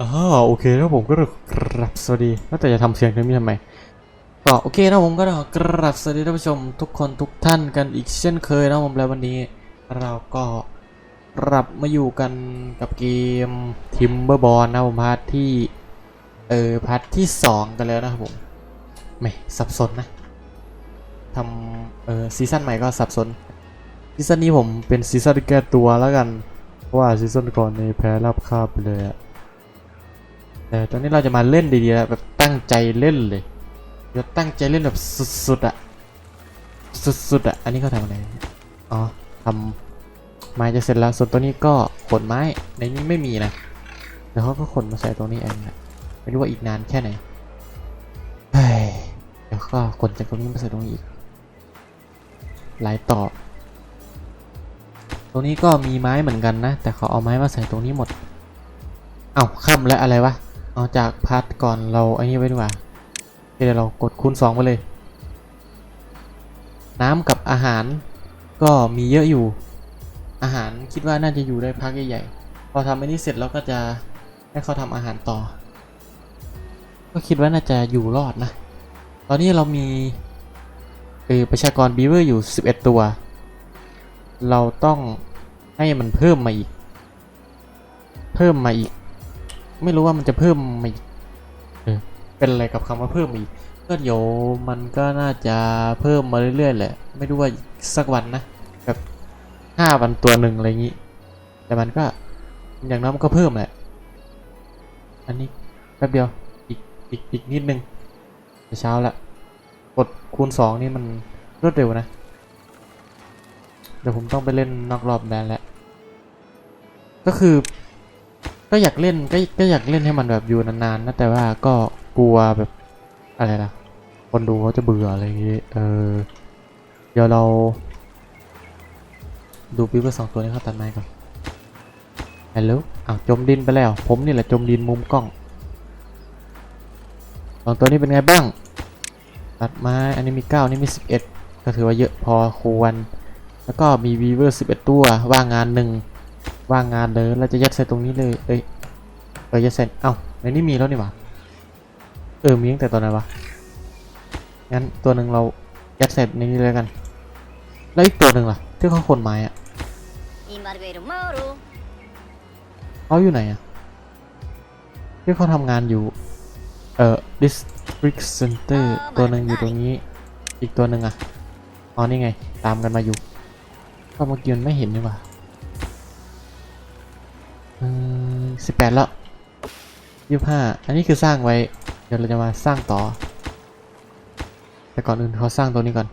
อ๋อโอเคแล้วผมก็กรับสวัสดีแล้วแต่จะทำเสียงนี้ทำไมก็โอเคนะผมก็กราบสวัสดีท่านผู้ชมทุกคนทุกท่านกันอีกเช่นเคยนะผมแล้ววันนี้ เราก็กลับมาอยู่กันกับเกม Timberborn นะผมพาร์ทที่เออพาร์ทที่สองกันแล้วนะครับผมไม่สับสนนะทำเออซีซั่นใหม่ก็สับสนซีซั่นนี้ผมเป็นซีซั่นแก้ตัวแล้วกันเพราะว่าซีซั่นก่อนในแพ้รับคาบไปเลยอะ แต่ตอนนี้เราจะมาเล่นดีๆแล้วแบบตั้งใจเล่นเลยจะตั้งใจเล่นแบบสุดๆอะสุดๆอะอันนี้เขาทำอะไรอ๋อทำไม้จะเสร็จแล้วส่วนตัวนี้ก็ขนไม้ในนี้ไม่มีนะแล้วเขาก็ขนมาใส่ตรงนี้เองนะไม่รู้ว่าอีกนานแค่ไหนเฮ้ยเดี๋ยวก็ขนจากตรงนี้มาใส่ตรงนี้อีกหลายต่อ ตรงนี้ก็มีไม้เหมือนกันนะ แต่เขาเอาไม้มาใส่ตรงนี้หมด เอ้าค่ำและอะไรวะ เอาจากพาร์ทก่อนเราไอ้นี่ไว้ดีกว่าเดี๋ยวเรากดคูณ2ไปเลย น้ำกับอาหารก็มีเยอะอยู่ อาหารคิดว่าน่าจะอยู่ได้พักใหญ่ๆ พอทำไอ้นี่เสร็จเราก็จะให้เขาทำอาหารต่อ ก็คิดว่าน่าจะอยู่รอดนะ ตอนนี้เรามีเออประชากรบีเวอร์อยู่ 11 ตัว เราต้องให้มันเพิ่มมาอีก เพิ่มมาอีก ไม่รู้ว่ามันจะเพิ่มมาอีกเป็นอะไรกับคำว่าเพิ่มมาอีกก็เดี๋ยวมันก็น่าจะเพิ่มมาเรื่อยๆแหละ ไม่รู้ว่าสักวันนะแบบห้าวันตัวหนึ่งอะไรอย่างนี้ แต่มันก็อย่างน้อยมันก็เพิ่มแหละ อันนี้แป๊บเดียวอีกอีกอีกนิดนึงจะเช้าละกดคูณสองนี่มันรวดเร็วนะ เดี๋ยวผมต้องไปเล่นนอกรอบแบนแล้วก็คือ ก็อยากเล่นก็ก็อยากเล่นให้มันแบบอยู่นานๆนะแต่ว่าก็กลัวแบบอะไรล่ะ คนดูเขาจะเบื่ออะไรอย่างงี้ยเออเดี๋ยวเรา ดูปิ๊บเบอร์สองตัวนี้เขาตัดไม้ก่อนฮัลโหลอ้าวจมดินไปแล้ว ผมนี่แหละจมดินมุมกล้องสองตัวนี้เป็นไงบ้าง ตัดไม้อันนี้มีเก้าอันนี้มีสิบเอ็ดก็ถือว่าเยอะพอควร แล้วก็มีวีเวอร์สิบเอ็ดตัว ว่างงานหนึ่ง ว่างงานเลยเราจะยัดใส่ตรงนี้เลย เอ้ยเรายัดใส่เอ้าในนี้มีแล้วนี่หว่าเออมีตั้งแต่ตอนไหนวะงั้นตัวหนึ่งเรายัดใส่ในนี้เลยกัน แล้วอีกตัวหนึ่งล่ะที่เขาขนไม้อะเขาอยู่ไหนอะที่เขาทำงานอยู่เอ่อ district center ตัวหนึ่งอยู่ตรงนี้อีกตัวหนึ่งอะอ๋อนี่ไง ตามกันมาอยู่ก็เมื่อกี้มันไม่เห็นนี่หว่า สิบแปดแล้วยี่ห้าอันนี้คือสร้างไว้ เดี๋ยวเราจะมาสร้างต่อ แต่ก่อนอื่นเขาสร้างตัวนี้ก่อน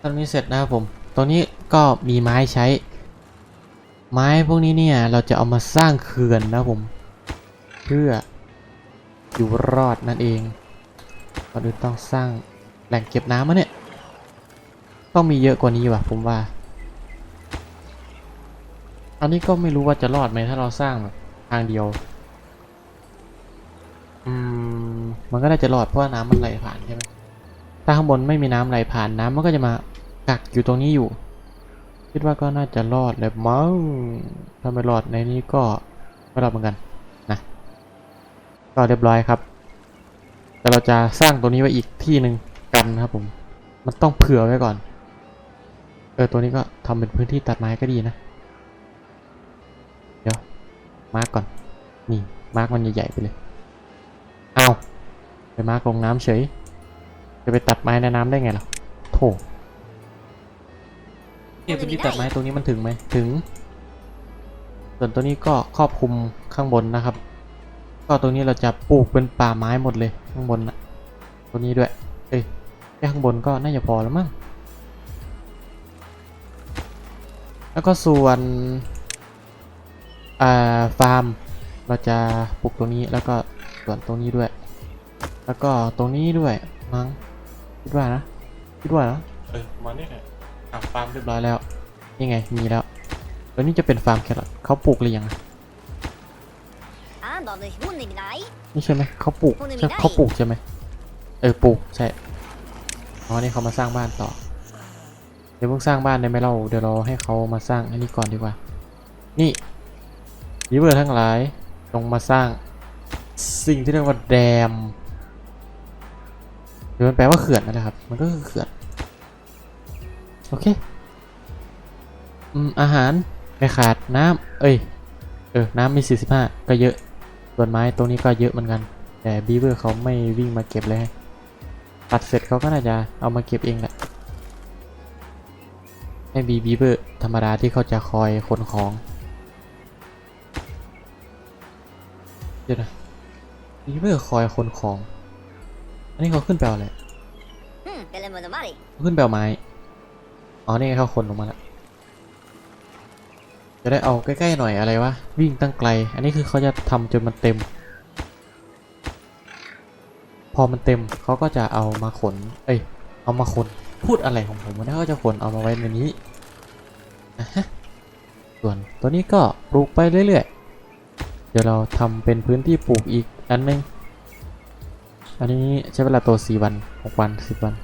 ตอนนี้เสร็จนะครับผมตรงนี้ก็มีไม้ใช้ ไม้พวกนี้เนี่ยเราจะเอามาสร้างเขื่อนนะครับผม เพื่ออยู่รอดนั่นเองก่อนอื่นต้องสร้างแหล่งเก็บน้ำมะเนี่ย ต้องมีเยอะกว่านี้ว่ะผมว่า อันนี้ก็ไม่รู้ว่าจะรอดไหมถ้าเราสร้างแบบทางเดียว อืม มันก็น่าจะรอดเพราะว่าน้ำมันไหลผ่านใช่ไหมถ้าข้างบนไม่มีน้ำไหลผ่านน้ำมันก็จะมากักอยู่ตรงนี้อยู่ คิดว่าก็น่าจะรอดเลยมั้งถ้าไม่รอดในนี้ก็ไม่รอดเหมือนกันนะก็เรียบร้อยครับ แต่เราจะสร้างตัวนี้ไว้อีกที่หนึ่งกันนะครับผม มันต้องเผื่อไว้ก่อน เออตัวนี้ก็ทำเป็นพื้นที่ตัดไม้ก็ดีนะเดี๋ยว มาร์กก่อน นี่ มาร์กมันใหญ่ๆไปเลย เอาไปมาร์กลงน้ำเฉย จะไปตัดไม้ในน้ำได้ไงล่ะโถเนี่ยพื้นที่ตัดไม้ตรงนี้มันถึงไหมถึง ส่วนตัวนี้ก็ครอบคลุมข้างบนนะครับ ก็ตรงนี้เราจะปลูกเป็นป่าไม้หมดเลยข้างบนนะตัวนี้ด้วย เอ้ยแค่ข้างบนก็น่าจะพอแล้วมั้งแล้วก็ส่วน ฟาร์ม เราจะปลูกตรงนี้แล้วก็ส่วนตรงนี้ด้วย แล้วก็ตรงนี้ด้วยมั้งคิดว่านะคิดว่านะเออมาเนี่ยอะฟาร์มเรียบร้อยแล้วนี่ไงมีแล้วตัวนี้จะเป็นฟาร์มแครอทเขาปลูกหรือยังนี่ใช่ไหมเขาปลูกใช่เขาปลูกใช่ไหมเออปลูกใช่อ๋อนี่เขามาสร้างบ้านต่อเดี๋ยวพวกสร้างบ้านได้ไหมเราเดี๋ยวเราให้เขามาสร้างอันนี้ก่อนดีกว่า นี่ วิเวอร์ทั้งหลายลงมาสร้างสิ่งที่เรียกว่าแดมหรือมันแปลว่าเขื่อนนะครับ มันก็คือเขื่อน โอเค อืม อาหารไม่ขาดน้ำเอ้ย เออ น้ำมี 45 ก็เยอะส่วนไม้ตรงนี้ก็เยอะเหมือนกัน แต่บีเวอร์เขาไม่วิ่งมาเก็บเลย ตัดเสร็จเขาก็น่าจะเอามาเก็บเองแหละไม่มีบีเวอร์ธรรมดาที่เขาจะคอยขนของ เดี๋ยวนะนี่เพื่อคอยคนของ อันนี้เขาขึ้นแปเอาอะไรขึ้นแปลไม้ อ๋อ นี่เขาคนลงมาแล้ว จะได้เอาใกล้ๆหน่อยอะไรวะ วิ่งตั้งไกล อันนี้คือเขาจะทำจนมันเต็ม พอมันเต็มเขาก็จะเอามาขน เอ้ย เอามาขน พูดอะไรของผมวันนี้ก็จะขนเอามาไว้ในนี้ ส่วนตัวนี้ก็ปลูกไปเรื่อยๆ เดี๋ยวเราทำเป็นพื้นที่ปลูกอีกอันนึง อันนี้ใช้เวลาโตสี่วันหกวันสิบวัน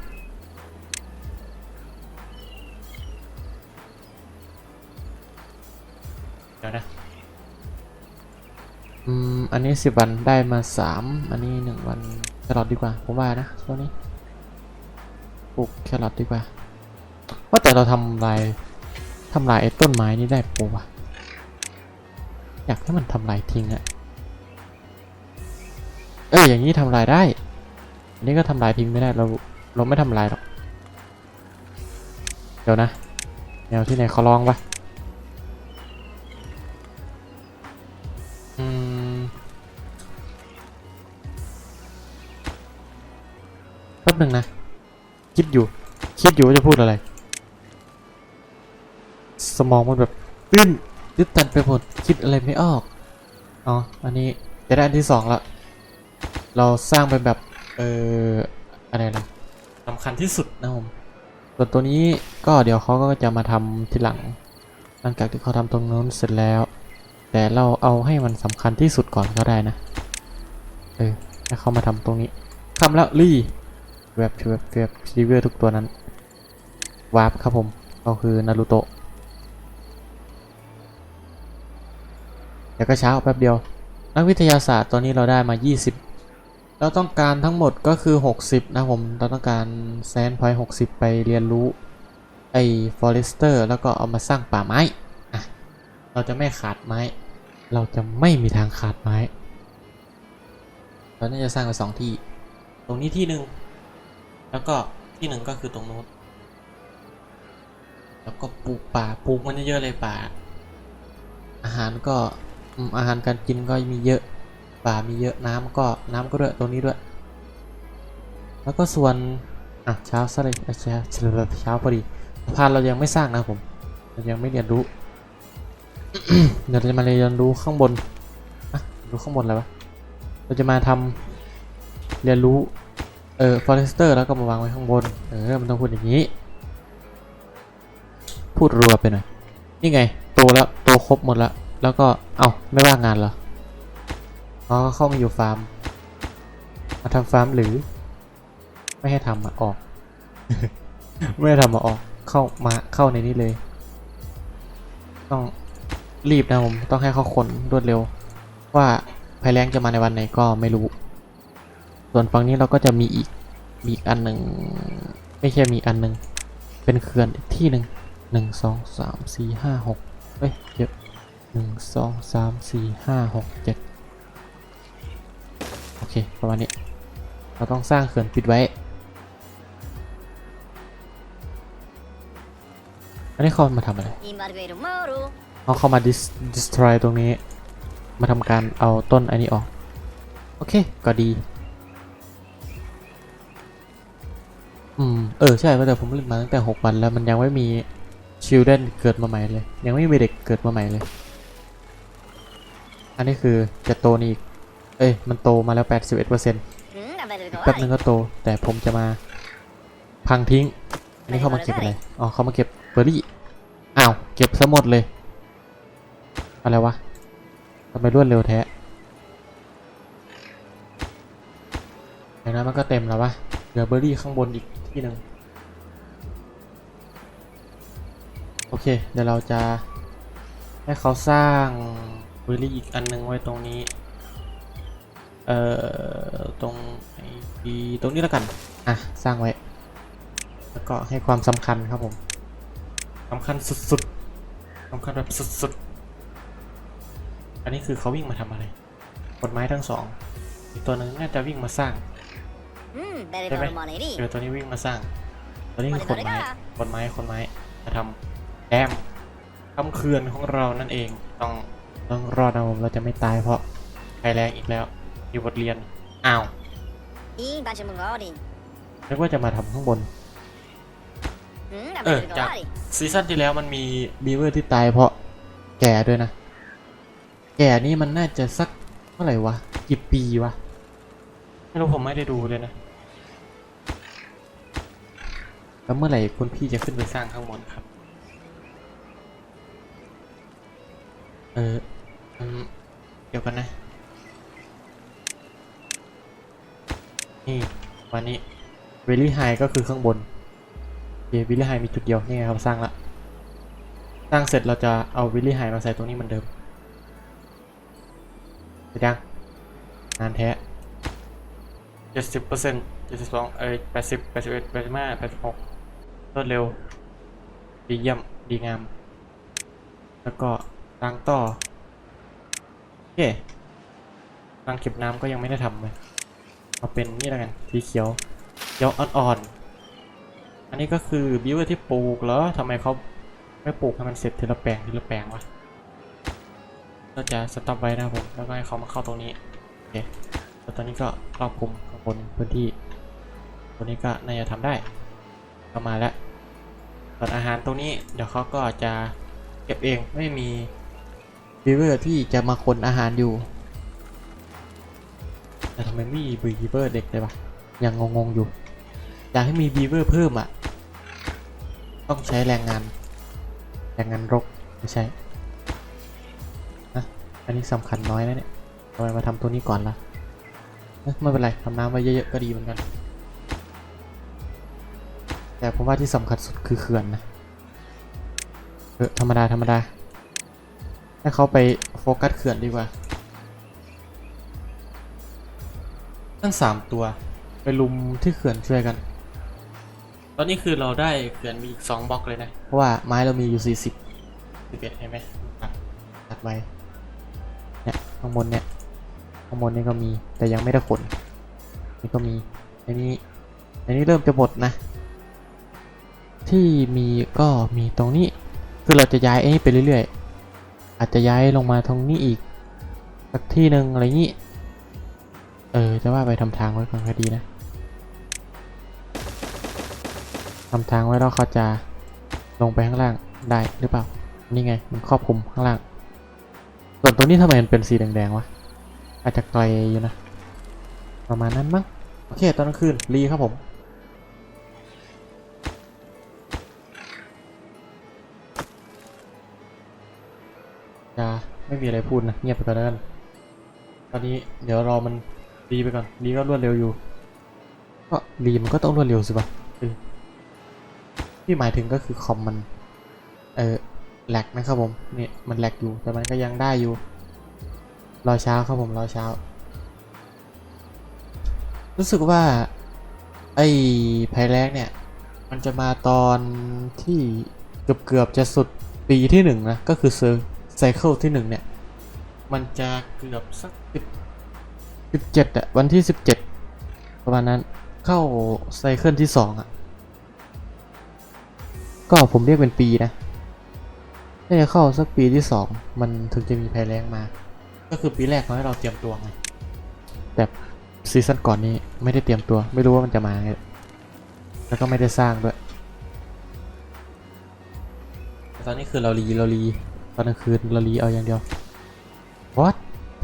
เดี๋ยวนะ อืม อันนี้สิบวันได้มาสามอันนี้หนึ่งวันแครอทดีกว่า ผมว่านะช่วงนี้ ปลูกแครอทดีกว่า ว่าแต่เราทำลายทำลายไอ้ต้นไม้นี่ได้ปูวะ อยากให้มันทำลายทิ้งอะเอออย่างนี้ทำลายได้ อันนี้ก็ทำลายทิ้งไม่ได้เราเราไม่ทำลายหรอก เดี๋ยวนะแนวที่ไหนเขาลองปะอืมแป๊บหนึ่งนะ คิดอยู่ คิดอยู่ว่าจะพูดอะไร สมองมันแบบตื้น ตื้นตันไปหมดคิดอะไรไม่ออกอ๋ออันนี้จะได้อันที่สองละเราสร้างเป็นแบบเอออะไรนะสำคัญที่สุดนะผมส่วนตัวนี้ก็เดี๋ยวเขาก็จะมาทำทีหลัง หลังจากที่เขาทำตรงนู้นเสร็จแล้ว แต่เราเอาให้มันสำคัญที่สุดก่อนก็ได้นะเออให้เขามาทำตรงนี้ทำแล้วรีแวบแวบแวบซีเวอร์ทุกตัวนั้นวาร์ปครับผมก็คือนารูโตะ เดี๋ยวก็เช้าแป๊บเดียว นักวิทยาศาสตร์ตอนนี้เราได้มา 20 เราต้องการทั้งหมดก็คือ 60 นะผม เราต้องการแซนพอยต์60ไปเรียนรู้ไอ้ฟอเรสเตอร์แล้วก็เอามาสร้างป่าไม้อะเราจะไม่ขาดไม้ เราจะไม่มีทางขาดไม้ เราน่าจะสร้างไปสองที่ ตรงนี้ที่หนึ่งแล้วก็ที่หนึ่งก็คือตรงนู้นแล้วก็ปลูกป่าปลูกมันเยอะๆเลยป่า อาหารก็ อาหารการกินก็มีเยอะป่ามีเยอะน้ำก็น้ำก็ด้วยตรงนี้ด้วย แล้วก็ส่วนอะเช้าซะเลยเช้าเช้าชาพอดีสะพานเรายังไม่สร้างนะผมเรายังไม่เรียนรู้เดี๋ยวเราจะมาเรียนรู้ข้างบนอะดูข้างบนอะไรวะเราจะมาทำเรียนรู้เออฟอเรสเตอร์แล้วก็มาวางไว้ข้างบนเออมันต้องพูดอย่างนี้ พูดรัวไปหน่อยนี่ไงโตแล้วโตครบหมดแล้ว แล้วก็ เอ้าไม่ว่างงานเหรอ อ๋อเข้ามาอยู่ฟาร์ม มาทำฟาร์มหรือ ไม่ให้ทำอะออก ไม่ให้ทำมาออก เข้ามาเข้าในนี้เลย ต้องรีบนะผมต้องให้เขาขนรวดเร็ว ว่าภัยแรงจะมาในวันไหนก็ไม่รู้ ส่วนฝั่งนี้เราก็จะมีอีกมีอีกอันหนึ่งไม่ใช่มีอันหนึ่งเป็นเขื่อนที่หนึ่งหนึ่งสองสามสี่ห้าหกเฮ้ยเยอะ หนึ่งสองสามสี่ห้าหกเจ็ดโอเค ประมาณนี้ เราต้องสร้างเขื่อนปิดไว้ อันนี้เขามาทำอะไรเขาเข้ามา dis destroy ตรงนี้ มาทำการเอาต้นอันนี้ออก โอเค ก็ดี อืม เออ ใช่แต่ผมเล่นมาตั้งแต่ 6 วันแล้วมันยังไม่มีชิลเด้นเกิดมาใหม่เลย ยังไม่มีเด็กเกิดมาใหม่เลย อันนี้คือจะโตนี่เอ้ย มันโตมาแล้ว 81%แป๊บนึงก็โต แต่ผมจะมาพังทิ้ง อันนี้เขามาเก็บอะไร อ๋อ เขามาเก็บเบอร์รี่ อ้าว เก็บซะหมดเลย อะไรวะทำไมรวดเร็วแท้อย่นะมันก็เต็มแล้ววะ เหลือเบอร์รี่ข้างบนอีกที่หนึ่งโอเค เดี๋ยวเราจะให้เขาสร้าง เวลี่อีกอันหนึงไว้ตรงนี้ เอ่อ ตรงไอ้ที่ตรงนี้แล้วกัน อะ สร้างไว้ แล้วก็ให้ความสำคัญครับผมสำคัญสุดๆสำคัญแบบสุดๆ อันนี้คือเขาวิ่งมาทำอะไรกดไม้ทั้งสอง อีกตัวหนึ่งน่าจะวิ่งมาสร้าง Hmm, dari Bebe. normal ini. เดี๋ยวตัวนี้วิ่งมาสร้าง ตัวนี้คือขนไม้ขนไม้ขนไม้มาทำแดมทำเขื่อนของเรานั่นเองต้อง ต้องรอดนะผมเราจะไม่ตายเพราะไฟแรงอีกแล้วมีบทเรียนอ้าว Ih, baca mengori. นึกว่าจะมาทำข้างบน Hmm, Eh, dapat jak. mengori. ซีซั่นที่แล้วมันมีบีเวอร์ที่ตายเพราะแก่ด้วยนะ แก่นี่มันน่าจะสักเท่าไหร่วะกี่ปีวะ ไม่รู้ผมไม่ได้ดูเลยนะ แล้วเมื่อไหร่คุณพี่จะขึ้นไปสร้างข้างบนครับ เอออืม เดี๋ยวกันนะ นี่วันนี้เวลี่ไฮก็คือข้างบนเวิลลี่ไฮมีจุดเดียวนี่ไงครับสร้างละ สร้างเสร็จเราจะเอาวิลลี่ไฮมาใส่ตรงนี้เหมือนเดิมเสร็จยังนานแท้เจ็ดสิบเปอร์เซ็นต์เจ็ดสิบสองเอ้ยแปดสิบแปดสิบเอ็ดแปดสิบห้าแปดสิบหกรวดเร็ว ดีเยี่ยม ดีงาม แล้วก็รางต่อ เครางเก็บน้ำก็ยังไม่ได้ทำเลย เอาเป็นนี่แล้วกันสีเขียวเขียวอ่อนๆ อันนี้ก็คือบิวเวอร์ที่ปลูกเหรอทำไมเขาไม่ปลูกให้มันเสร็จทีละแปลงทีละแปลงวะเราจะสต็อปไว้นะครับผม แล้วก็ให้เขามาเข้าตรงนี้ โอเคแล้วตอนนี้ก็ครอบคลุมข้างบนพื้นที่ตัวนี้ก็น่าจะทำได้เข้ามาแล้วส่วนอาหารตรงนี้เดี๋ยวเขาก็จะเก็บเองไม่มี บิวเวอร์ที่จะมาคนอาหารอยู่ แต่ทำไมไม่มีบีเวอร์เด็กเลยวะยังงงๆอยู่ อยากให้มีบีเวอร์เพิ่มอะ ต้องใช้แรงงาน แรงงานรกไม่ใช่นะอันนี้สำคัญน้อยนะเนี่ยทำไมมาทำตัวนี้ก่อนล่ะไม่เป็นไรทำน้ำไว้เยอะๆก็ดีเหมือนกัน แต่ผมว่าที่สำคัญสุดคือเขื่อนนะเออธรรมดาธรรมดา ให้เขาไปโฟกัสเขื่อนดีกว่า ทั้งสามตัว ไปลุมที่เขื่อนช่วยกัน ตอนนี้คือเราได้เขื่อนมีอีกสองบล็อกเลยนะ เพราะว่าไม้เรามีอยู่สี่สิบสิบเอ็ดเห็นไหมตัดตัดไว้เนี่ยข้างบนเนี่ยข้างบนนี่ก็มีแต่ยังไม่ได้ขนนี่ก็มีอันนี้อันนี้เริ่มจะหมดนะ ที่มีก็มีตรงนี้คือเราจะย้ายไอ้นี่ไปเรื่อยๆ อาจจะย้ายลงมาตรงนี้อีก สักที่หนึ่งอะไรงี้ เออ จะว่าไปทำทางไว้ก่อนก็ดีนะทำทางไว้แล้วเขาจะลงไปข้างล่างได้หรือเปล่า นี่ไง มันครอบคลุมข้างล่าง ส่วนตัวนี้ทำไมมันเป็นสีแดงๆวะ อาจจะไกลอยู่นะ ประมาณนั้นมั้ง โอเค ตอนกลางคืนรีครับผม จะไม่มีอะไรพูดนะเงียบไปก่อนแล้วกันตอนนี้เดี๋ยวรอมันรีไปก่อนรีก็รวดเร็วอยู่ก็รีมันก็ต้องรวดเร็วสิปะที่หมายถึงก็คือคอมมันเออแลกนะครับผมเนี่ยมันแลกอยู่แต่มันก็ยังได้อยู่ รอเช้าครับผมรอเช้า รู้สึกว่าไอ้ภัยแรงเนี่ย มันจะมาตอนที่เกือบเกือบจะสุดปีที่หนึ่งนะ ก็คือเซอร์ ไซเคิลที่หนึ่งเนี่ย มันจะเกือบสักสิบสิบเจ็ดอะวันที่สิบเจ็ดประมาณนั้นเข้าไซเคิลที่สองอะก็ผมเรียกเป็นปีนะน่าจะเข้าสักปีที่สองมันถึงจะมีภัยแรงมา ก็คือปีแรกเขาให้เราเตรียมตัวไงแต่ซีซั่นก่อนนี้ไม่ได้เตรียมตัว ไม่รู้ว่ามันจะมาไงแล้วก็ไม่ได้สร้างด้วยแต่ตอนนี้คือเรารีเรารีต อนกลางคืนเรารีเอาอย่างเดียววัด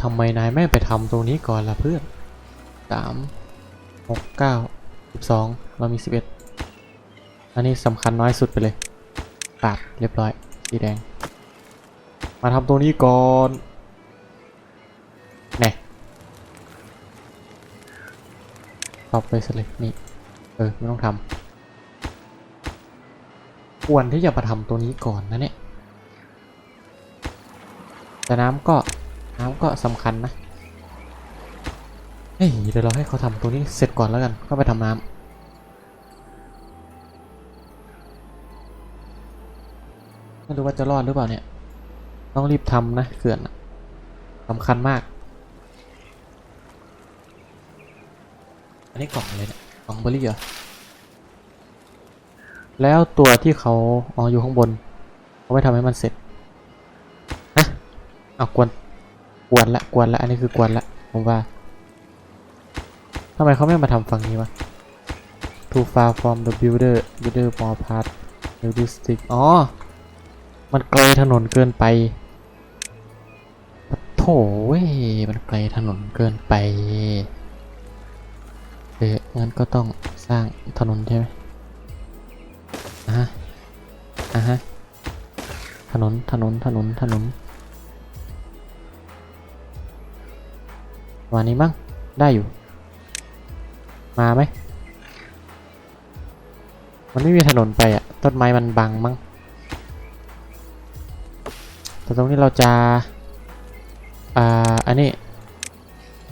ทำไมนายไม่ไปทำตรงนี้ก่อนล่ะเพื่อนสามหกเก้าสิบสองเรามีสิบเอ็ดอันนี้สำคัญน้อยสุดไปเลยตัดเรียบร้อยสีแดง มาทำตรงนี้ก่อนแน่ตอบไปสเลยนี่ เออ ไม่ต้องทำควรที่จะมาทำตัวนี้ก่อนนะเนี่ย แต่น้ำก็น้ำก็สำคัญนะเฮ้ยเดี๋ยวเราให้เขาทำตรงนี้เสร็จก่อนแล้วกัน ก็ไปทำน้ำไม่รู้ว่าจะรอดหรือเปล่าเนี่ย ต้องรีบทำนะเขื่อนสำคัญมาก อันนี้กล่องอะไรเนี่ยกล่องเบอร์รี่เหรอ แล้วตัวที่เขาอ๋ออยู่ข้างบนเขาไม่ทำให้มันเสร็จ เอากวนกวนละกวนละอันนี้คือกวนละผมว่าทำไมเขาไม่มาทำฝั่งนี้วะ too far from the builder builder more part new district อ๋อ มันไกลถนนเกินไปโถเว้ยมันไกลถนนเกินไปเอองั้นก็ต้องสร้างถนนใช่ไหมอะฮะอะฮะถนนถนนถนนถนน วันนี้มั้งได้อยู่ มาไหมมันไม่มีถนนไปอะต้นไม้มันบังมั้งแต่ตรงนี้เราจะ อ่า อันนี้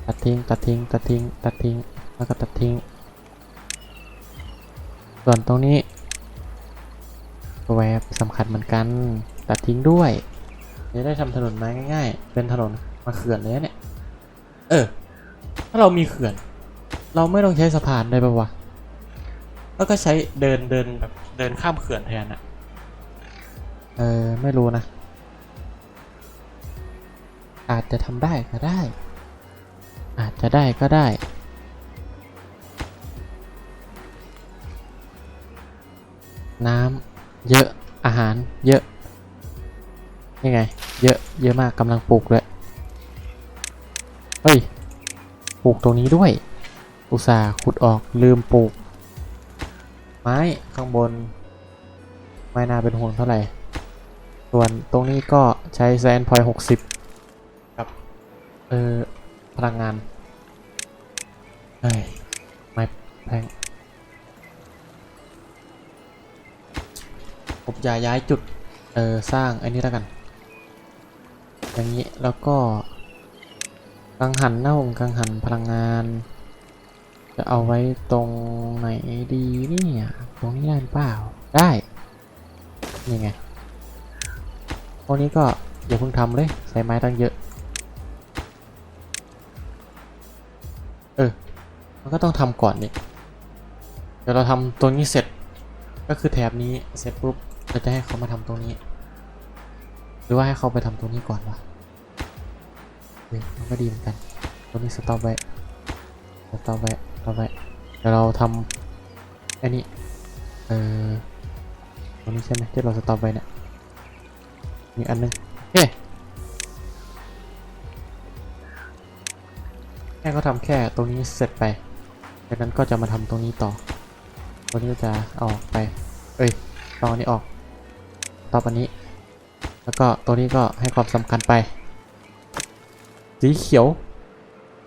ตัดทิ้ง ตัดทิ้ง ตัดทิ้ง ตัดทิ้ง แล้วก็ตัดทิ้ง ส่วนตรงนี้แวบสำคัญเหมือนกัน ตัดทิ้งด้วย จะได้ทำถนนมาง่ายๆ เป็นถนนมาเขื่อนเลยเนี่ย เออ ถ้าเรามีเขื่อน เราไม่ต้องใช้สะพานได้ปะวะ แล้วก็ใช้เดินเดินแบบเดินข้ามเขื่อนแทนอะเออ ไม่รู้นะ อาจจะทำได้ก็ได้ อาจจะได้ก็ได้น้ำเยอะอาหารเยอะ ยังไง เยอะ เยอะมากกำลังปลูกเลย เฮ้ย ปลูกตรงนี้ด้วย อุตส่าห์ขุดออกลืมปลูก ไม้ข้างบน ไม่น่าเป็นห่วงเท่าไหร่ ส่วนตรงนี้ก็ใช้แซนพอยหกสิบกับ เออพลังงาน เฮ้ย ไม่แพงผมจะย้ายจุด เออ สร้างอ้นี่แล้วกัน อย่างนี้แล้วก็ กังหันหน้าผมกังหันพลังงาน จะเอาไว้ตรงไหนดีเนี่ยตรงนี้ได้หรือเปล่าได้นี่ไงพวกนี้ก็อย่าเพิ่งทำเลยใส่ไม้ตั้งเยอะ เออ มันก็ต้องทำก่อนนี่เดี๋ยวเราทำตัวนี้เสร็จ ก็คือแถบนี้เสร็จปุ๊บเราจะให้เขามาทำตรงนี้ หรือว่าให้เขาไปทำตรงนี้ก่อนวะ เฮ้ยมันก็ดีเหมือนกัน ตัวนี้สต็อปไว้สต็อปไว้สต็อปไว้เดี๋ยวเราทำไอ้นี่เออตรงนี้ใช่ไหมที่เราสต็อปไว้เนี่ยมีอันหนึงโอเคแค่เขาทำแค่ตรงนี้เสร็จไปจากนั้นก็จะมาทำตรงนี้ต่อตัวนี้จะออกไป เอ้ยตอนนี้ออกต่ออันนี้ แล้วก็ตัวนี้ก็ให้ความสำคัญไป สีเขียว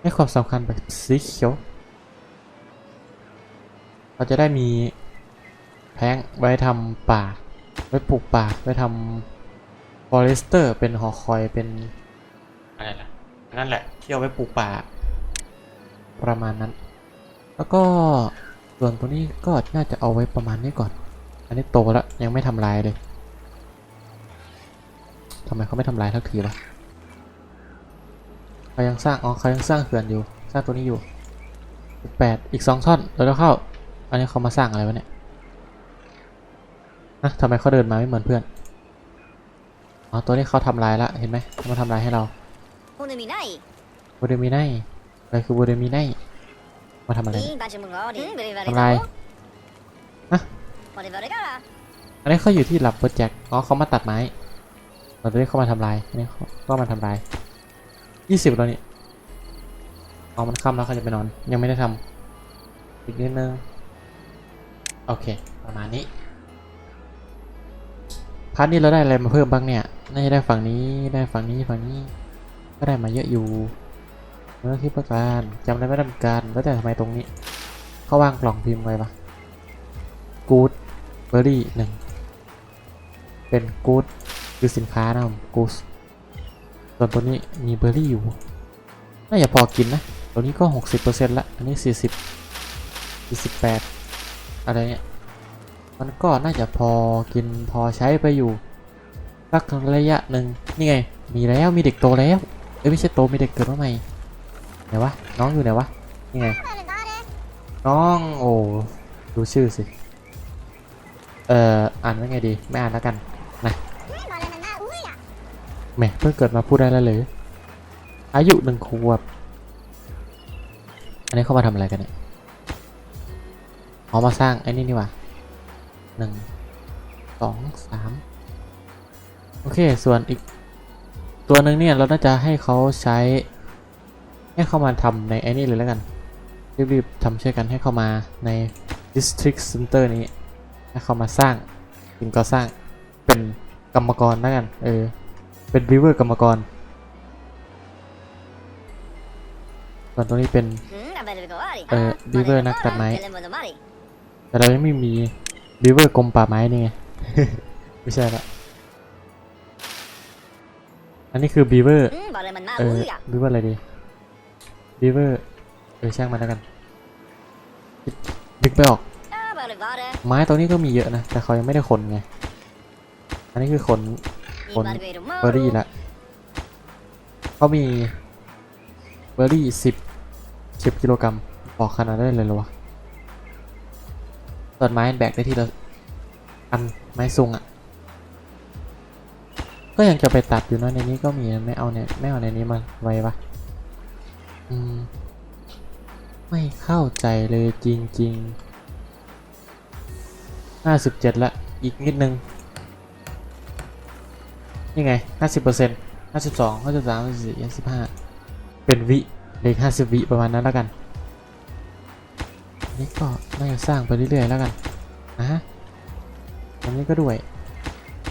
ให้ความสำคัญไปสีเขียว เราจะได้มีแพงไว้ทำป่า ไว้ปลูกป่า ไว้ทำฟอเรสเตอร์ เป็นหอคอย เป็นอะไรล่ะ นั่นแหละ ที่เอาไว้ปลูกป่า ประมาณนั้น แล้วก็ส่วนตัวนี้ก็น่าจะเอาไว้ประมาณนี้ก่อน อันนี้โตแล้วยังไม่ทำลายเลยทำไมเขาไม่ทำลายทักทีวะ เขายังสร้างอ๋อเขายังสร้างเขื่อนอยู่ สร้างตัวนี้อยู่แปดอีกสองท่อนเราจะเข้า อันนี้เขามาสร้างอะไรวะเนี่ยนะทำไมเขาเดินมาไม่เหมือนเพื่อนอ๋อตัวนี้เขาทำลายละเห็นไหมเขามาทำลายให้เราบูเดมีไนบูเดมีไนอะไรคือบูเดมีไนมาทำอะไรทำลายนะอันนี้เขาอยู่ที่หลับโปรเจกต์อ๋อเขามาตัดไม้ตอนนี้เขามาทำลายอันนี้ก็มาทำลาย ยี่สิบแล้วนี่อ๋อมันค่ำแล้วเขาจะไปนอน ยังไม่ได้ทำอีกนิดนึงโอเค ประมาณนี้พาร์ทนี้เราได้อะไรมาเพิ่มบ้างเนี่ย น่าจะได้ฝั่งนี้ ได้ฝั่งนี้ ฝั่งนี้ ก็ได้มาเยอะอยู่เมื่อที่ประการจำได้ไม่ได้เหมือนกันแล้วแต่ทำไมตรงนี้ เขาวางกล่องพิมพ์ไว้ปะกูดเบอร์รี่หนึ่ง เป็นกูดคือสินค้านะครับกูส ส่วนตัวนี้มีเบอร์รี่อยู่ น่าจะพอกินนะ ตัวนี้ก็ 60%ละ อันนี้ 40 48 อะไรเนี่ย มันก็น่าจะพอกินพอใช้ไปอยู่สักระยะหนึ่งนี่ไง มีแล้วมีเด็กโตแล้วเอ้ยไม่ใช่โตมีเด็กเกิดมาใหม่ไหนวะน้องอยู่ไหนวะนี่ไง น้องโอ้ดูชื่อสิ เอ่ออ่านว่าไงดี ไม่อ่านแล้วกัน แหมเพิ่งเกิดมาพูดได้แล้วเลย อายุหนึ่งขวบ อันนี้เข้ามาทำอะไรกันเนี่ยเอามาสร้างไอ้นี่นี่ว่าหนึ่งสองสามโอเค ส่วนอีกตัวหนึ่งเนี่ย เราน่าจะให้เขาใช้ ให้เข้ามาทำในไอ้นี่เลยแล้วกัน รีบๆทำช่วยกันให้เข้ามาใน District Center นี้ ให้เข้ามาสร้างสิ่งก่อสร้างเป็นกรรมกรแล้วกัน เออ เป็นวิเวอร์กรรมกร ส่วนตรงนี้เป็นเอ่อวิเวอร์นักตัดไม้แต่เรายังไม่มีวิเวอร์กรมป่าไม้นี่ไงไม่ใช่ละอันนี้คือบีเวอร์เออบีเวอร์อะไรดีบีเวอร์เออช่างมันแล้วกันดึกไปออก ไม้ตัวนี้ก็มีเยอะนะ แต่เขายังไม่ได้ขนไง อันนี้คือขน คนเบอร์รี่ละเขามีเบอร์รี่สิบสิบกิโลกรัมบอกขนาดได้เลยหรอวะต้นไม้แบกได้ที่ละอันไม้ซุงอะ่ะ ก็ยังจะไปตัดอยู่นะในนี้ก็มีไม่เอาในไม่เอาในนี้มาไว้ปะอืม ไม่เข้าใจเลยจริงๆห้าสิบเจ็ดละอีกนิดนึง นี่ไงห้าสิบเปอร์เซ็นต์ห้าสิบสองห้าสิบสามห้าสิบสี่ห้าสิบห้าเป็นวิเลขห้าสิบวิประมาณนั้นแล้วกัน นี่ก็น่าจะสร้างไปเรื่อยๆแล้วกันนะฮะอันนี้ก็ด้วย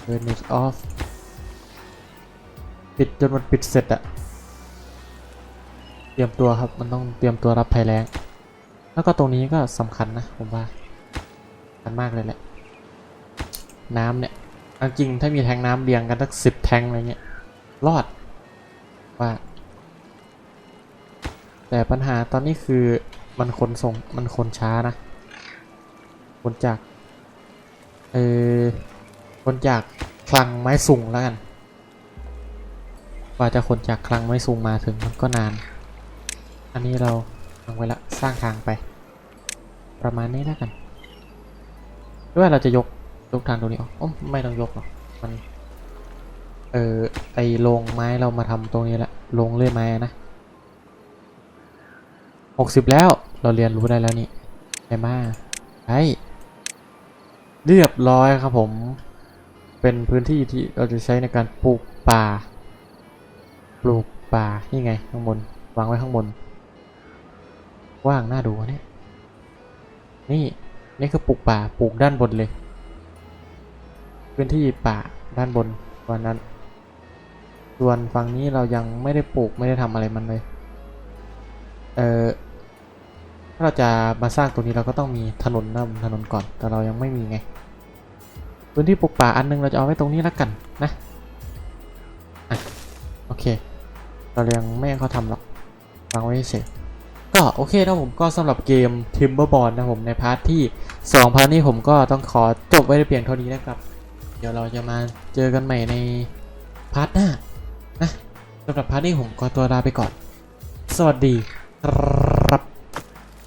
turn it off ปิดจนมันปิดเสร็จอะเตรียมตัวครับ มันต้องเตรียมตัวรับภัยแรงแล้วก็ตรงนี้ก็สำคัญนะ ผมว่าสำคัญมากเลยแหละ น้ำเนี่ย จริงถ้ามีแทงน้ำเรียงกันสักสิบแทงอะไรเงี้ยรอดว่า แต่ปัญหาตอนนี้คือมันขนส่งมันขนช้านะขนจากเออขนจากคลังไม้สูงแล้วกันกว่าจะขนจากคลังไม้สูงมาถึงมันก็นาน อันนี้เราทางไว้ละสร้างทางไป ประมาณนี้แล้วกันหรือว่าเราจะยก ยกทางตรงนี้อ๋อไม่ต้องยกหรอกมัน เออไอโรงไม้เรามาทำตรงนี้แหละโรงเลื่อยไม้นะหกสิบแล้วเราเรียนรู้ได้แล้วนี่ไอ้มาใช่เรียบร้อยครับผม เป็นพื้นที่ที่เราจะใช้ในการปลูกป่า ปลูกป่านี่ไงข้างบนวางไว้ข้างบน ว่างน่าดูเนี่ยนี่นี่คือปลูกป่าปลูกด้านบนเลย พื้นที่ป่าด้านบนวันนั้น ส่วนฝั่งนี้เรายังไม่ได้ปลูกไม่ได้ทำอะไรมันเลย เออถ้าเราจะมาสร้างตรงนี้เราก็ต้องมีถนนนะถนนก่อนแต่เรายังไม่มีไง พื้นที่ปลูกป่าอันนึงเราจะเอาไว้ตรงนี้แล้วกันนะอะโอเค เรายังไม่ให้เขาทำหรอกวางไว้เฉยก็โอเคนะผมก็สำหรับเกม Timberborn นะผมในพาร์ทที่2พาร์ทนี้ผมก็ต้องขอจบไว้ในเพียงเท่านี้นะครับ เดี๋ยวเราจะมาเจอกันใหม่ในพาร์ทหน้านะสำหรับพาร์ทนี้ผมขอตัวลาไปก่อน สวัสดีครับ